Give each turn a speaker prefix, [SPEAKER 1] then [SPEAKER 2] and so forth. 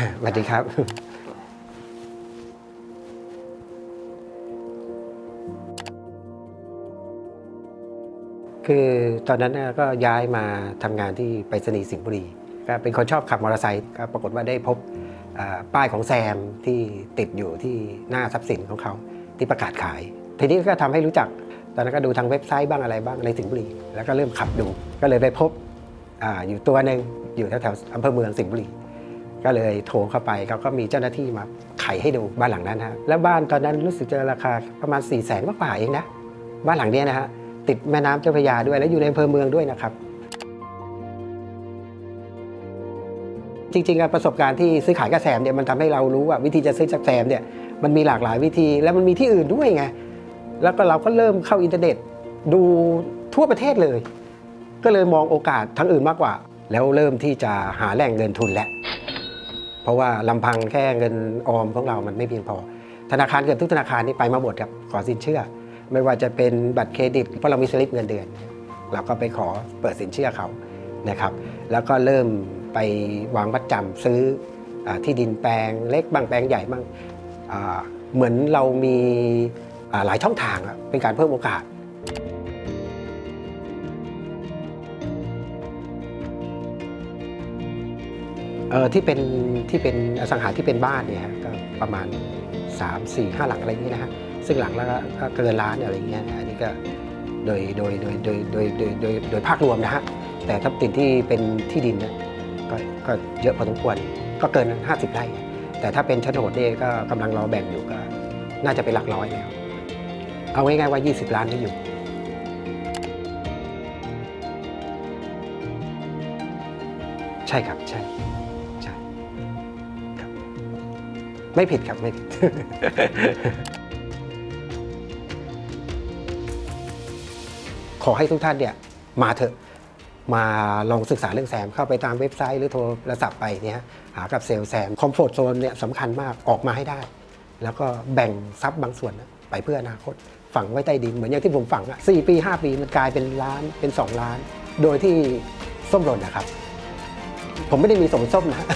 [SPEAKER 1] สวัสดีครับ คือตอนนั้นน่ะก็ย้ายมาทำงานที่ไปรษณีย์สิงห์บุรีก็เป็นคนชอบขับมอเตอร์ไซค์ก็ปรากฏว่าได้พบอ่าป้ายของแซมที่ติดอยู่ที่หน้าทรัพย์สินของเขาที่ประกาศขาย ทีนี้ก็ทำให้รู้จัก ตอนนั้นก็ดูทางเว็บไซต์บ้างอะไรบ้างในสิงห์บุรี แล้วก็เริ่มขับดู ก็เลยไปพบอาอยู่ตัวหนึ่งอยู่แถวๆอำเภอเมืองสิงห์บุรี ก็เลยโทรเข้าไปเขาก็มีเจ้าหน้าที่มาไขให้ดูบ้านหลังนั้นฮะแล้วบ้านตอนนั้นรู้สึกจะราคาประมาณ4ี่แสนกว่าเองนะบ้านหลังเนี้ยนะฮะติดแม่น้ำเจ้าพระยาด้วยแล้วอยู่ในอำเภอเมืองด้วยนะครับ จริงๆประสบการณ์ที่ซื้อขายกับแซมเนี่ยมันทำให้เรารู้ว่าวิธีจะซื้อจากแซมเนี่ยมันมีหลากหลายวิธีแล้วมันมีที่อื่นด้วยไงแล้วก็เราก็เริ่มเข้าอินเทอร์เน็ตดูทั่วประเทศเลย ก็เลยมองโอกาสทั้งอื่นมากกว่า แล้วเริ่มที่จะหาแหล่งเงินทุนแล้ว เพราะว่าลำพังแค่เงินออมของเรามันไม่เพียงพอ ธนาคารเกือบทุกธนาคารนี่ไปมาหมดครับขอสินเชื่อ ไม่ว่าจะเป็นบัตรเครดิตเพราะเรามีสลิปเงินเดือน เราก็ไปขอเปิดสินเชื่อเขานะครับแล้วก็เริ่มไปวางมัดจำซื้ออที่ดินแปลงเล็กบางแปลงใหญ่บ้างเหมือนเรามีหลายช่องทางเป็นการเพิ่มโอกาส เออที่เป็นที่เป็นอสังหาที่เป็นบ้านเนี่ยฮะก็ประมาณ 3 4 5 หลังอะไรอย่างเงี้ยนะฮะซึ่งหลังละก็เกินล้านอะไรอย่างเงี้ยนะอันนี้ก็โดยโดยโดยโดยโดยโดยโดยโดยภาพรวมนะฮะแต่ถ้าติดที่เป็นที่ดินเนี่ยก็ก็เยอะพอสมควรก็เกิน 50ไร่แต่ถ้าเป็นโฉนดเนี่ยก็กำลังรอแบ่งอยู่ก็น่าจะเป็นหลักร้อยแล้ว เอาง่ายๆว่า 20 ล้านไม่อยู่ใช่ครับใช่ ไม่ผิดครับไม่ผิด ขอให้ทุกท่านเนี่ยมาเถอะมาลองศึกษาเรื่องแซมเข้าไปตามเว็บไซต์หรือโทรศัพท์ไปเนี่ยหากับเซลล์แซมคอมฟอร์ทโซนเนี่ยสำคัญมากออกมาให้ได้ แล้วก็แบ่งทรัพย์บางส่วนไปเพื่ออนาคต ฝังไว้ใต้ดินเหมือนอย่างที่ผมฝังอะสี่ปี 5 ปีมันกลายเป็นล้านเป็น 2 ล้าน โดยที่ส้มหล่นนะครับ ผมไม่ได้มีสมส้มนะ